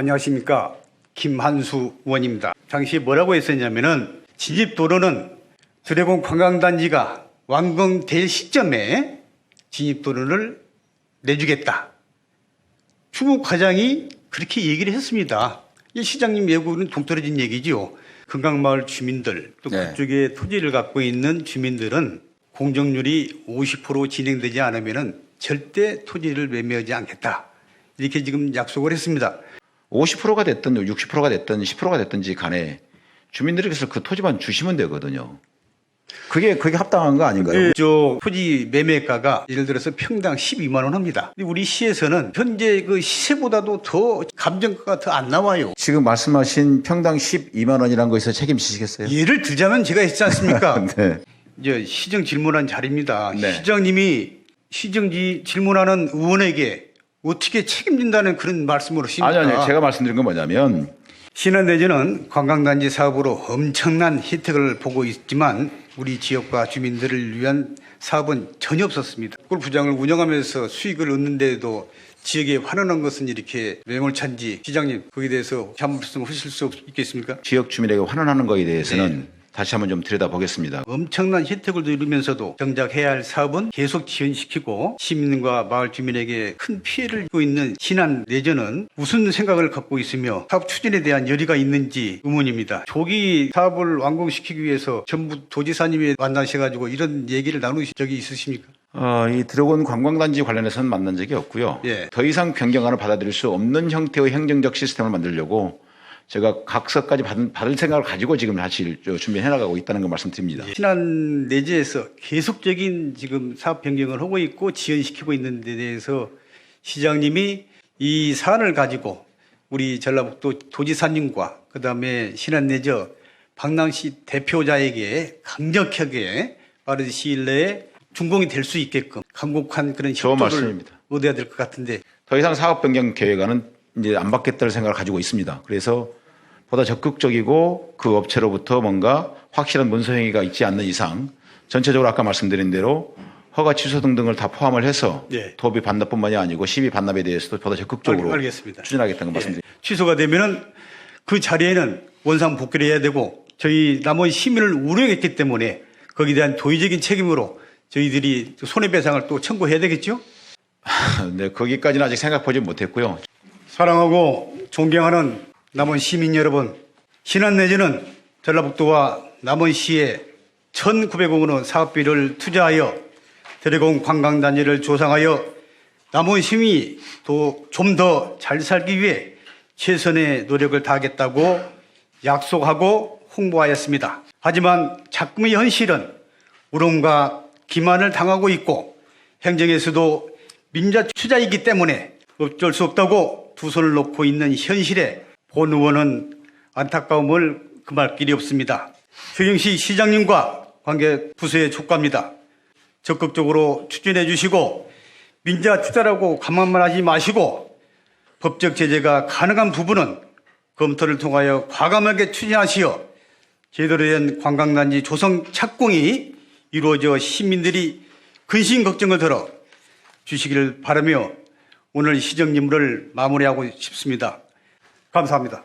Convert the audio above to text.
안녕하십니까. 김한수 의원입니다. 당시 뭐라고 했었냐면은 진입 도로는 드래곤 관광단지가 완공될 시점에 진입 도로를 내주겠다. 추국 과장이 그렇게 얘기를 했습니다. 이 시장님 예고는 동떨어진 얘기지요. 금강마을 주민들 또 네. 그쪽에 토지를 갖고 있는 주민들은 공정률이 50% 진행되지 않으면은 절대 토지를 매매하지 않겠다. 이렇게 지금 약속을 했습니다. 50%가 됐든 60%가 됐든 10%가 됐든지 간에 주민들에게서 그 토지만 주시면 되거든요. 그게 그게 합당한 거 아닌가요? 그, 저 토지 매매가가 예를 들어서 평당 12만 원 합니다. 근데 우리 시에서는 현재 그 시세보다도 더 감정가가 더 안 나와요. 지금 말씀하신 평당 12만 원이라는 거에서 책임지시겠어요? 예를 들자면 제가 했지 않습니까? 네. 이제 시정 질문한 자리입니다. 네. 시장님이 시정지 질문하는 의원에게 어떻게 책임진다는 그런 하십니까? 아니 아니 제가 말씀드린 건 뭐냐면 신한대전은 관광단지 사업으로 엄청난 혜택을 보고 있지만 우리 지역과 주민들을 위한 사업은 전혀 없었습니다. 골프장을 운영하면서 수익을 얻는데도 지역에 환원한 것은 이렇게 매몰찬지 시장님 거기에 대해서 한 말씀 하실 수 없- 있겠습니까? 지역 주민에게 환원하는 거에 대해서는 다시 한번 좀 들여다보겠습니다. 엄청난 혜택을 누리면서도 정작 해야 할 사업은 계속 지연시키고 시민과 마을 주민에게 큰 피해를 주고 있는 신안 내전은 무슨 생각을 갖고 있으며 사업 추진에 대한 열의가 있는지 의문입니다. 조기 사업을 완공시키기 위해서 전부 도지사님이 만나셔가지고 이런 얘기를 나누신 적이 있으십니까? 어, 이 드래곤 관광단지 관련해서는 만난 적이 없고요. 예. 더 이상 변경안을 받아들일 수 없는 형태의 행정적 시스템을 만들려고 제가 각서까지 받은, 받을 생각을 가지고 지금 사실 저 준비해 나가고 있다는 걸 말씀드립니다. 신안 내지에서 계속적인 지금 사업 변경을 하고 있고 지연시키고 있는 데 대해서 시장님이 이 사안을 가지고 우리 전라북도 도지사님과 그다음에 신안 내저 방랑시 대표자에게 강력하게 빠른 시일 내에 준공이 될 수 있게끔 강곡한 그런 협조를. 얻어야 될 것 같은데 더 이상 사업 변경 계획안은 이제 안 받겠다는 생각을 가지고 있습니다. 그래서 보다 적극적이고 그 업체로부터 뭔가 확실한 문서 행위가 있지 않는 이상 전체적으로 아까 말씀드린 대로 허가 취소 등등을 다 포함을 해서 네. 도비 반납뿐만이 아니고 시비 반납에 대해서도 보다 적극적으로 알-. 추진하겠다는 걸 예, 말씀드립니다. 취소가 되면은 그 자리에는 원상 복귀를 해야 되고 저희 남원 시민을 우려했기 때문에 거기에 대한 도의적인 책임으로 저희들이 손해배상을 또 청구해야 되겠죠? 네, 거기까지는 아직 생각 보지 못했고요. 사랑하고 존경하는 남원 시민 여러분, 신안 내지는 전라북도와 남원시에 1,900억 원 사업비를 투자하여 드래곤 관광단지를 조성하여 남원 시민이 좀 더 잘 살기 위해 최선의 노력을 다하겠다고 약속하고 홍보하였습니다. 하지만 자금의 현실은 우롱과 기만을 당하고 있고 행정에서도 민자 투자이기 때문에 어쩔 수 없다고 두 손을 놓고 있는 현실에 본 의원은 안타까움을 금할 길이 없습니다. 최경시 시장님과 관계 부서에 촉구합니다. 적극적으로 추진해 주시고 민자 투자라고 가만만 하지 마시고 법적 제재가 가능한 부분은 검토를 통하여 과감하게 추진하시어 제대로 된 관광단지 조성 착공이 이루어져 시민들이 근심 걱정을 덜어 주시기를 바라며 오늘 시정임무를 마무리하고 싶습니다. 감사합니다.